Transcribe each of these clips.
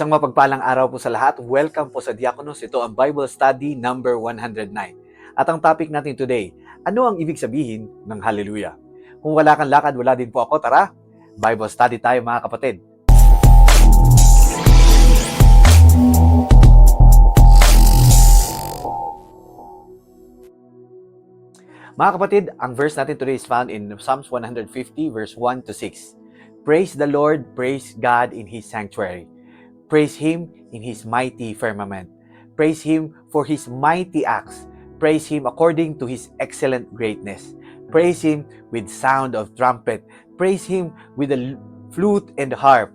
Isang mapagpalang araw po sa lahat. Welcome po sa Diakonos. Ito ang Bible Study number 109. At ang topic natin today, ano ang ibig sabihin ng Hallelujah? Kung wala kang lakad, wala din po ako. Tara, Bible study tayo mga kapatid. Mga kapatid, ang verse natin today is found in Psalms 150 verse 1 to 6. Praise the Lord, praise God in His sanctuary. Praise Him in His mighty firmament. Praise Him for His mighty acts. Praise Him according to His excellent greatness. Praise Him with sound of trumpet. Praise Him with the flute and harp.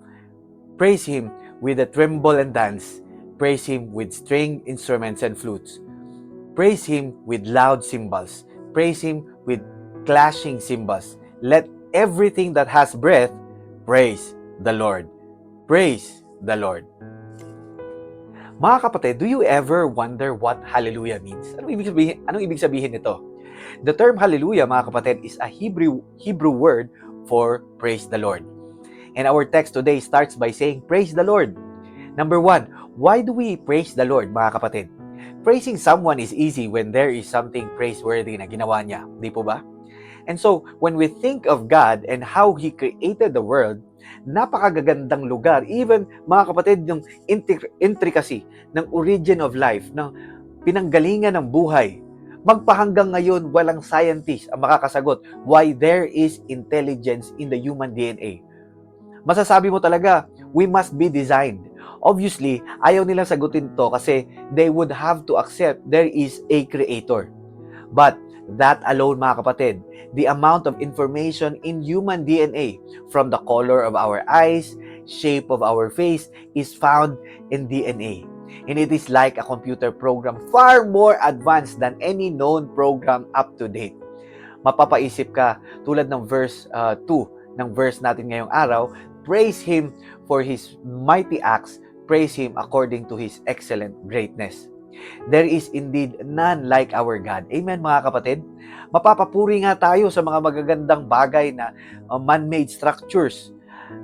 Praise Him with the tremble and dance. Praise Him with string instruments and flutes. Praise Him with loud cymbals. Praise Him with clashing cymbals. Let everything that has breath praise the Lord. Praise the Lord. Mga kapatid, do you ever wonder what hallelujah means? Anong ibig sabihin, anong ibig sabihin nito? The term hallelujah, mga kapatid, is a Hebrew Hebrew word for praise the Lord. And our text today starts by saying, Praise the Lord. Number one, why do we praise the Lord, mga kapatid? Praising someone is easy when there is something praiseworthy na ginawa niya. Di po ba? And so, when we think of God and how He created the world, napakagagandang lugar. Even, mga kapatid, yung intri- intricacy ng origin of life, ng pinanggalingan ng buhay. Magpahanggang ngayon, walang scientist ang makakasagot why there is intelligence in the human DNA. Masasabi mo talaga, we must be designed. Obviously, ayaw nilang sagutin to kasi they would have to accept there is a creator. But that alone, mga kapatid, the amount of information in human DNA from the color of our eyes, shape of our face is found in DNA. And it is like a computer program far more advanced than any known program up to date. Mapapaisip ka tulad ng verse uh, 2 ng verse natin ngayong araw, praise Him for His mighty acts, praise Him according to His excellent greatness. There is indeed none like our God. Amen mga kapatid? Mapapapuri nga tayo sa mga magagandang bagay na uh, man-made structures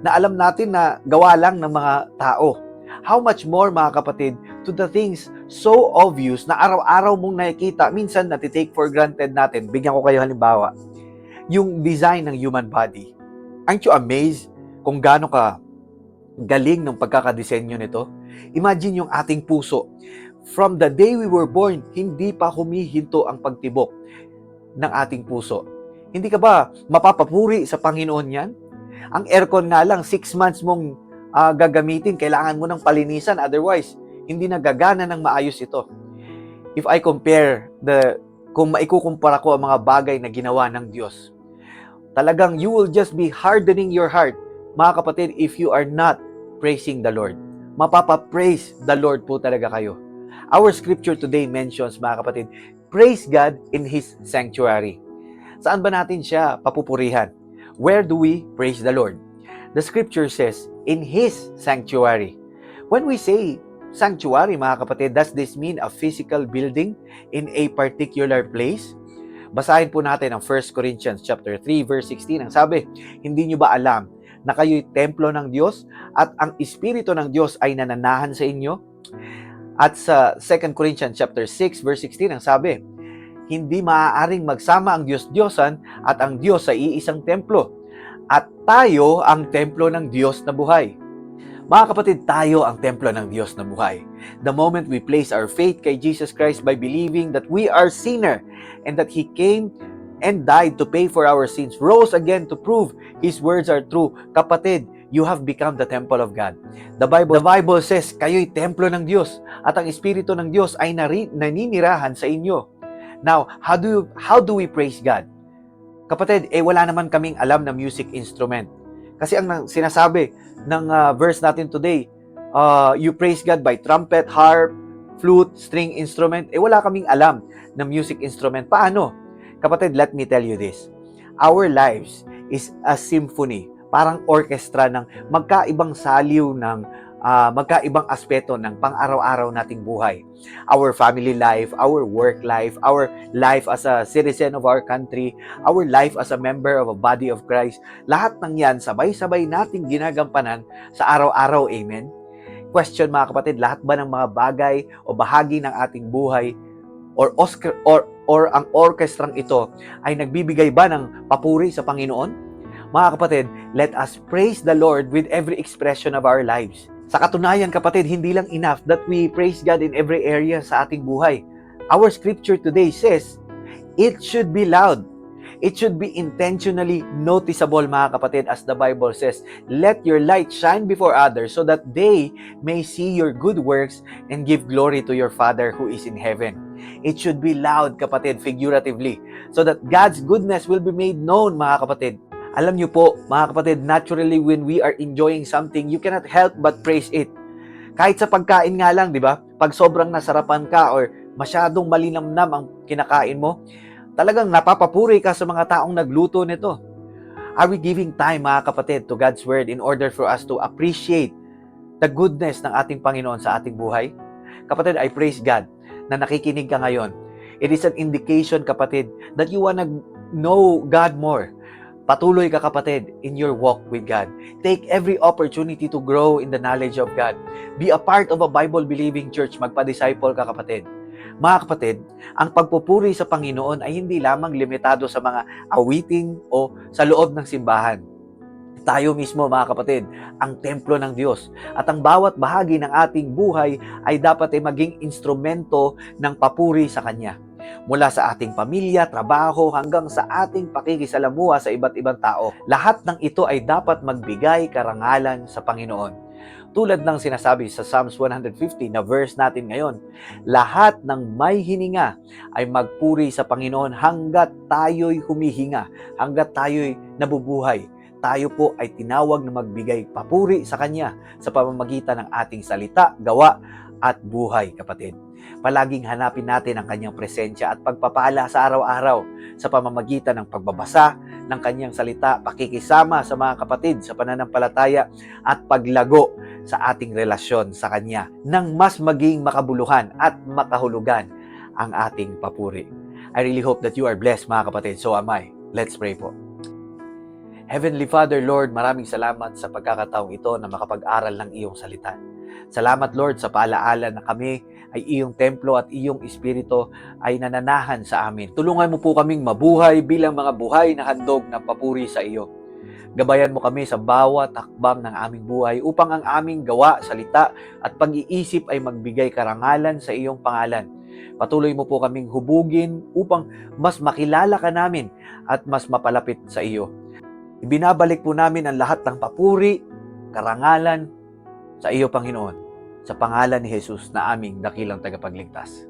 na alam natin na gawa lang ng mga tao. How much more mga kapatid to the things so obvious na araw-araw mong nakikita, minsan natitake for granted natin. Bigyan ko kayo halimbawa. Yung design ng human body. Aren't you amazed kung gaano ka galing ng pagkakadesenyo nito? Imagine yung ating puso. From the day we were born, hindi pa humihinto ang pagtibok ng ating puso. Hindi ka ba mapapapuri sa Panginoon yan? Ang aircon nga lang, six months mong ah, gagamitin, kailangan mo ng palinisan. Otherwise, hindi nagagana ng maayos ito. If I compare the, kung maikukumpara ko ang mga bagay na ginawa ng Diyos, talagang you will just be hardening your heart, mga kapatid, if you are not praising the Lord. Mapapa-praise the Lord po talaga kayo. Our scripture today mentions, mga kapatid, praise God in His sanctuary. Saan ba natin siya papupurihan? Where do we praise the Lord? The scripture says, in His sanctuary. When we say sanctuary, mga kapatid, does this mean a physical building in a particular place? Basahin po natin ang 1 Corinthians chapter 3 verse 16. Ang sabi, hindi nyo ba alam na kayo'y templo ng Diyos at ang Espiritu ng Diyos ay nananahan sa inyo? At sa 2 Corinthians chapter 6 verse 16, ang sabi, hindi maaaring magsama ang Diyos-Diyosan at ang Diyos sa iisang templo. At tayo ang templo ng Diyos na buhay. Mga kapatid, tayo ang templo ng Diyos na buhay. The moment we place our faith kay Jesus Christ by believing that we are sinner and that He came and died to pay for our sins, rose again to prove His words are true. Kapatid, you have become the temple of God. The Bible, the Bible says, kayo'y templo ng Diyos at ang Espiritu ng Diyos ay nari, naninirahan sa inyo. Now, how do, you, how do we praise God? Kapatid, eh wala naman kaming alam na music instrument. Kasi ang sinasabi ng ah, verse natin today, uh, you praise God by trumpet, harp, flute, string instrument. Eh wala kaming alam na music instrument. Paano? Kapatid, let me tell you this. Our lives is a symphony, parang orchestra ng magkaibang saliw ng ah, magkaibang aspeto ng pang-araw-araw nating buhay. Our family life, our work life, our life as a citizen of our country, our life as a member of a body of Christ. Lahat ng yan, sabay-sabay nating ginagampanan sa araw-araw. Amen? question mga kapatid, lahat ba ng mga bagay o bahagi ng ating buhay or Oscar or or ang orkestrang ito ay nagbibigay ba ng papuri sa Panginoon? Mga kapatid, let us praise the Lord with every expression of our lives. Sa katunayan kapatid, hindi lang enough that we praise God in every area sa ating buhay. Our scripture today says, it should be loud. It should be intentionally noticeable mga kapatid as the Bible says, let your light shine before others so that they may see your good works and give glory to your Father who is in heaven. It should be loud kapatid figuratively so that God's goodness will be made known mga kapatid. Alam niyo po, mga kapatid, naturally when we are enjoying something, you cannot help but praise it. Kahit sa pagkain nga lang, di ba? Pag sobrang nasarapan ka or masyadong malinamnam ang kinakain mo, talagang napapapuri ka sa mga taong nagluto nito. Are we giving time, mga kapatid, to God's Word in order for us to appreciate the goodness ng ating Panginoon sa ating buhay? Kapatid, I praise God na nakikinig ka ngayon. It is an indication, kapatid, that you wanna know God more. Patuloy ka kapatid in your walk with God. Take every opportunity to grow in the knowledge of God. Be a part of a Bible-believing church. Magpa-disciple ka kapatid. Mga kapatid, ang pagpupuri sa Panginoon ay hindi lamang limitado sa mga awiting o sa loob ng simbahan. Tayo mismo mga kapatid, ang templo ng Diyos. At ang bawat bahagi ng ating buhay ay dapat ay maging instrumento ng papuri sa Kanya mula sa ating pamilya, trabaho, hanggang sa ating pakikisalamuha sa iba't ibang tao. Lahat ng ito ay dapat magbigay karangalan sa Panginoon. Tulad ng sinasabi sa Psalms 150 na verse natin ngayon, lahat ng may hininga ay magpuri sa Panginoon hanggat tayo'y humihinga, hanggat tayo'y nabubuhay. Tayo po ay tinawag na magbigay papuri sa Kanya sa pamamagitan ng ating salita, gawa, at buhay, kapatid. Palaging hanapin natin ang kanyang presensya at pagpapala sa araw-araw sa pamamagitan ng pagbabasa ng kanyang salita, pakikisama sa mga kapatid sa pananampalataya at paglago sa ating relasyon sa kanya nang mas maging makabuluhan at makahulugan ang ating papuri. I really hope that you are blessed mga kapatid. So am I. Let's pray po. Heavenly Father, Lord, maraming salamat sa pagkakataong ito na makapag-aral ng iyong salita. Salamat Lord sa paalaala na kami ay iyong templo at iyong espiritu ay nananahan sa amin. Tulungan mo po kaming mabuhay bilang mga buhay na handog na papuri sa iyo. Gabayan mo kami sa bawat hakbang ng aming buhay upang ang aming gawa, salita at pag-iisip ay magbigay karangalan sa iyong pangalan. Patuloy mo po kaming hubugin upang mas makilala ka namin at mas mapalapit sa iyo. Ibinabalik po namin ang lahat ng papuri, karangalan sa iyo, Panginoon, sa pangalan ni Jesus na aming dakilang tagapagligtas.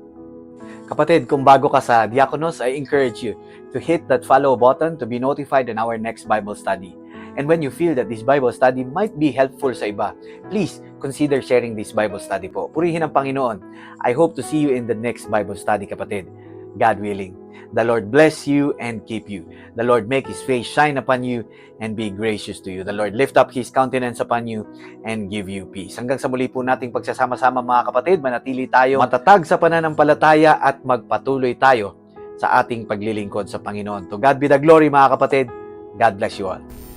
Kapatid, kung bago ka sa Diakonos, I encourage you to hit that follow button to be notified in our next Bible study. And when you feel that this Bible study might be helpful sa iba, please consider sharing this Bible study po. Purihin ang Panginoon. I hope to see you in the next Bible study, kapatid. God willing. The Lord bless you and keep you. The Lord make His face shine upon you and be gracious to you. The Lord lift up His countenance upon you and give you peace. Hanggang sa muli po nating pagsasama-sama mga kapatid, manatili tayo matatag sa pananampalataya at magpatuloy tayo sa ating paglilingkod sa Panginoon. To God be the glory mga kapatid. God bless you all.